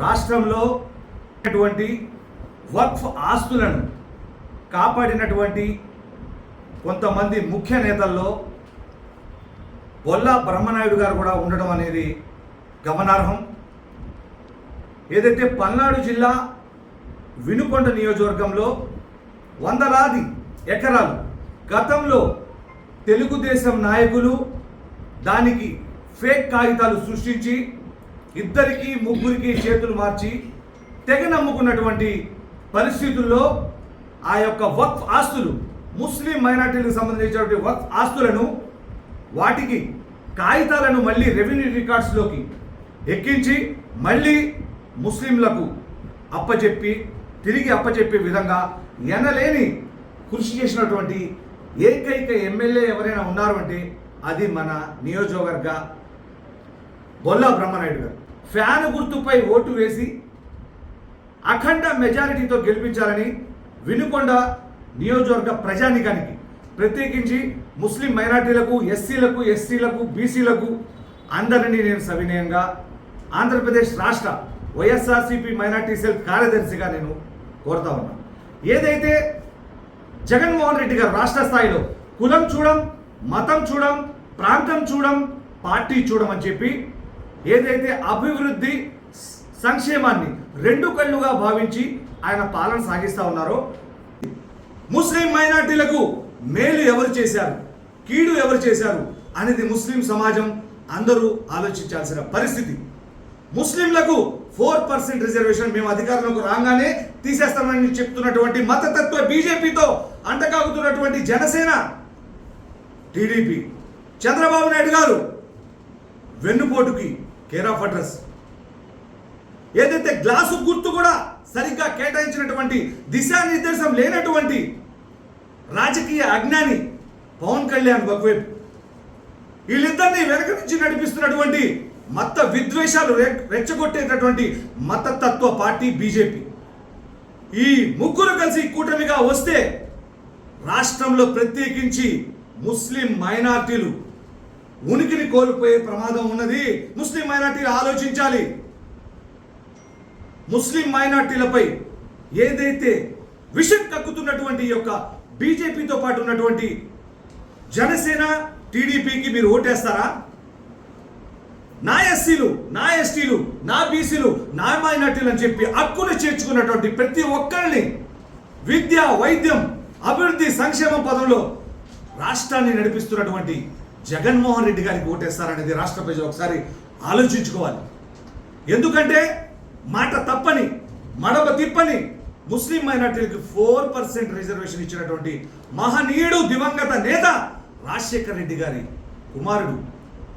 రాష్ట్రంలో అటువంటి వక్ఫ్ ఆస్తులను కాపాడినటువంటి కొంతమంది ముఖ్య నేతల్లో బొల్లా బ్రహ్మనాయుడు గారు కూడా ఉండడం అనేది గమనార్హం. ఏదైతే పల్నాడు జిల్లా వినుకొండ నియోజకవర్గంలో వందలాది ఎకరాలు గతంలో తెలుగుదేశం నాయకులు దానికి ఫేక్ కాగితాలు సృష్టించి ఇద్దరికి ముగ్గురికి చేతులు మార్చి తెగ నమ్ముకున్నటువంటి పరిస్థితుల్లో ఆ యొక్క వక్ఫ్ ఆస్తులు ముస్లిం మైనార్టీలకు సంబంధించినటువంటి వక్ఫ్ ఆస్తులను వాటికి కాగితాలను మళ్ళీ రెవెన్యూ రికార్డ్స్లోకి ఎక్కించి మళ్ళీ ముస్లింలకు అప్పచెప్పి తిరిగి అప్పచెప్పే విధంగా ఎనలేని కృషి చేసినటువంటి ఏకైక ఎమ్మెల్యే ఎవరైనా ఉన్నారు అంటే అది మన నియోజకవర్గ బొల్లా బ్రహ్మనాయుడు గారు. ఫ్యాన్ గుర్తుపై ఓటు వేసి అఖండ మెజారిటీతో గెలిపించాలని వినుకొండ నియోజకవర్గ ప్రజానికానికి ప్రత్యేకించి ముస్లిం మైనార్టీలకు ఎస్సీలకు ఎస్సీలకు బీసీలకు అందరినీ నేను సవినయంగా ఆంధ్రప్రదేశ్ రాష్ట్ర వైఎస్ఆర్సీపీ మైనార్టీ సెల్ కార్యదర్శిగా నేను కోరుతా ఉన్నాను ఏదైతే జగన్మోహన్ రెడ్డి గారు రాష్ట్ర స్థాయిలో కులం చూడం మతం చూడం ప్రాంతం చూడం పార్టీ చూడం అని చెప్పి ఏదైతే అభివృద్ధి సంక్షేమాన్ని రెండు కళ్ళుగా భావించి ఆయన పాలన సాగిస్తా ఉన్నారో ముస్లిం మైనార్టీలకు మేలు ఎవరు చేశారు కీడు ఎవరు చేశారు అనేది ముస్లిం సమాజం అందరూ ఆలోచించాల్సిన పరిస్థితి. ముస్లింలకు ఫోర్ పర్సెంట్ రిజర్వేషన్ మేము అధికారంలోకి రాగానే తీసేస్తామని చెప్తున్నటువంటి మతతత్వ బీజేపీతో అంటకాగుతున్నటువంటి జనసేన టీడీపీ. చంద్రబాబు నాయుడు గారు వెన్నుపోటుకి కేర్ ఆఫ్ అడ్రస్. ఏదైతే గ్లాసు గుర్తు కూడా సరిగ్గా కేటాయించినటువంటి దిశానిర్దేశం లేనటువంటి రాజకీయ అజ్ఞాని పవన్ కళ్యాణ్ ఒకవైపు వీళ్ళిద్దరిని వెనక నుంచి నడిపిస్తున్నటువంటి మత విద్వేషాలు రెచ్చగొట్టేటటువంటి మతతత్వ పార్టీ బీజేపీ. ఈ ముగ్గురు కలిసి కూటమిగా వస్తే రాష్ట్రంలో ప్రత్యేకించి ముస్లిం మైనార్టీలు ఉనికిని కోల్పోయే ప్రమాదం ఉన్నది. ముస్లిం మైనార్టీలు ఆలోచించాలి. ముస్లిం మైనార్టీలపై ఏదైతే విషం కక్కుతున్నటువంటి యొక్క బీజేపీతో పాటు ఉన్నటువంటి జనసేన టీడీపీకి మీరు ఓటేస్తారా? నా ఎస్సీలు నా ఎస్టీలు నా బీసీలు నా మైనార్టీలు అని చెప్పి హక్కును చేర్చుకున్నటువంటి ప్రతి ఒక్కరిని విద్య వైద్యం అభివృద్ధి సంక్షేమ పదంలో రాష్ట్రాన్ని నడిపిస్తున్నటువంటి జగన్మోహన్ రెడ్డి గారికి ఓటేస్తారనేది రాష్ట్ర ప్రజలు ఒకసారి ఆలోచించుకోవాలి. ఎందుకంటే మాట తప్పని మడమ తిప్పని ముస్లిం మైనార్టీలకు ఫోర్ పర్సెంట్ రిజర్వేషన్ ఇచ్చినటువంటి మహనీయుడు దివంగత నేత రాజశేఖర రెడ్డి గారి కుమారుడు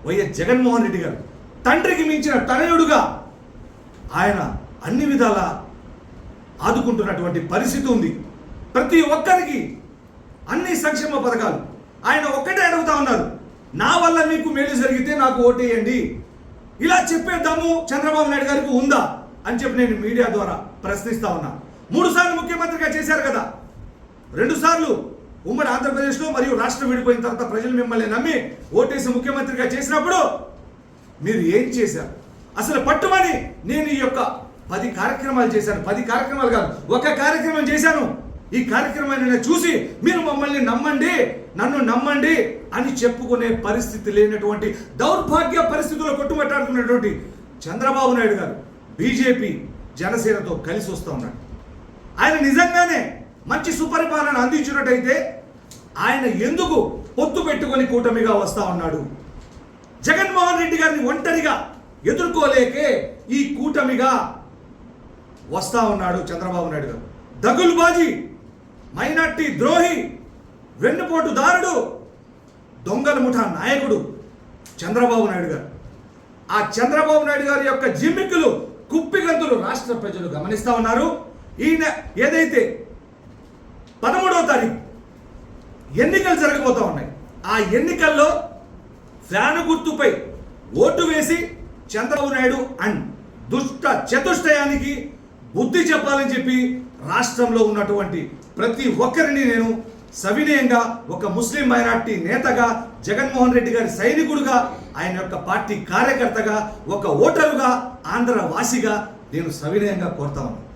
వైఎస్ జగన్మోహన్ రెడ్డి గారు. తండ్రికి మించిన తనయుడుగా ఆయన అన్ని విధాలా ఆదుకుంటున్నటువంటి పరిస్థితి ఉంది. ప్రతి ఒక్కరికి అన్ని సంక్షేమ పథకాలు ఆయన ఒక్కటే అడుగుతా ఉన్నారు. నా వల్ల మీకు మేలు జరిగితే నాకు ఓటేయండి. ఇలా చెప్పే దమ్ము చంద్రబాబు నాయుడు గారికి ఉందా అని చెప్పి నేను మీడియా ద్వారా ప్రశ్నిస్తా ఉన్నా. మూడు సార్లు ముఖ్యమంత్రిగా చేశారు కదా. రెండు సార్లు ఉమ్మడి ఆంధ్రప్రదేశ్లో మరియు రాష్ట్రం విడిపోయిన తర్వాత ప్రజలు మిమ్మల్ని నమ్మి ఓటేసి ముఖ్యమంత్రిగా చేసినప్పుడు మీరు ఏం చేశారు? అసలు పట్టుమని నేను ఈ యొక్క పది కార్యక్రమాలు చేశాను. పది కార్యక్రమాలు కాదు ఒక కార్యక్రమం చేశాను. ఈ కార్యక్రమాన్ని చూసి మీరు మమ్మల్ని నమ్మండి నన్ను నమ్మండి అని చెప్పుకునే పరిస్థితి లేనటువంటి దౌర్భాగ్య పరిస్థితుల్లో కొట్టుమట్టాడుతున్నటువంటి చంద్రబాబు నాయుడు గారు బీజేపీ జనసేనతో కలిసి వస్తూ ఉన్నాడు ఆయన నిజంగానే మంచి సుపరిపాలన అందించినట్టయితే ఆయన ఎందుకు పొత్తు పెట్టుకొని కూటమిగా వస్తా ఉన్నాడు? జగన్మోహన్ రెడ్డి గారిని ఒంటరిగా ఎదుర్కోలేకే ఈ కూటమిగా వస్తా ఉన్నాడు చంద్రబాబు నాయుడు గారు. దగులుబాజీ మైనార్టీ ద్రోహి వెన్నుపోటు దారుడు దొంగల ముఠా నాయకుడు చంద్రబాబు నాయుడు గారు. ఆ చంద్రబాబు నాయుడు గారి యొక్క జిమ్మిక్కులు కుప్పిగంతులు రాష్ట్ర ప్రజలు గమనిస్తా ఉన్నారు. ఈయన ఏదైతే పదమూడవ తారీఖు ఎన్నికలు జరగబోతూ ఉన్నాయి ఆ ఎన్నికల్లో ఫ్యాను గుర్తుపై ఓటు వేసి చంద్రబాబు నాయుడు అండ్ దుష్ట చతుష్టయానికి బుద్ధి చెప్పాలని చెప్పి రాష్ట్రంలో ఉన్నటువంటి ప్రతి ఒక్కరిని నేను సవినయంగా ఒక ముస్లిం మైనార్టీ నేతగా జగన్మోహన్ రెడ్డి గారి సైనికుడుగా ఆయన యొక్క పార్టీ కార్యకర్తగా ఒక ఓటరుగా ఆంధ్ర వాసిగా నేను సవినయంగా కోరుతా ఉన్నాను.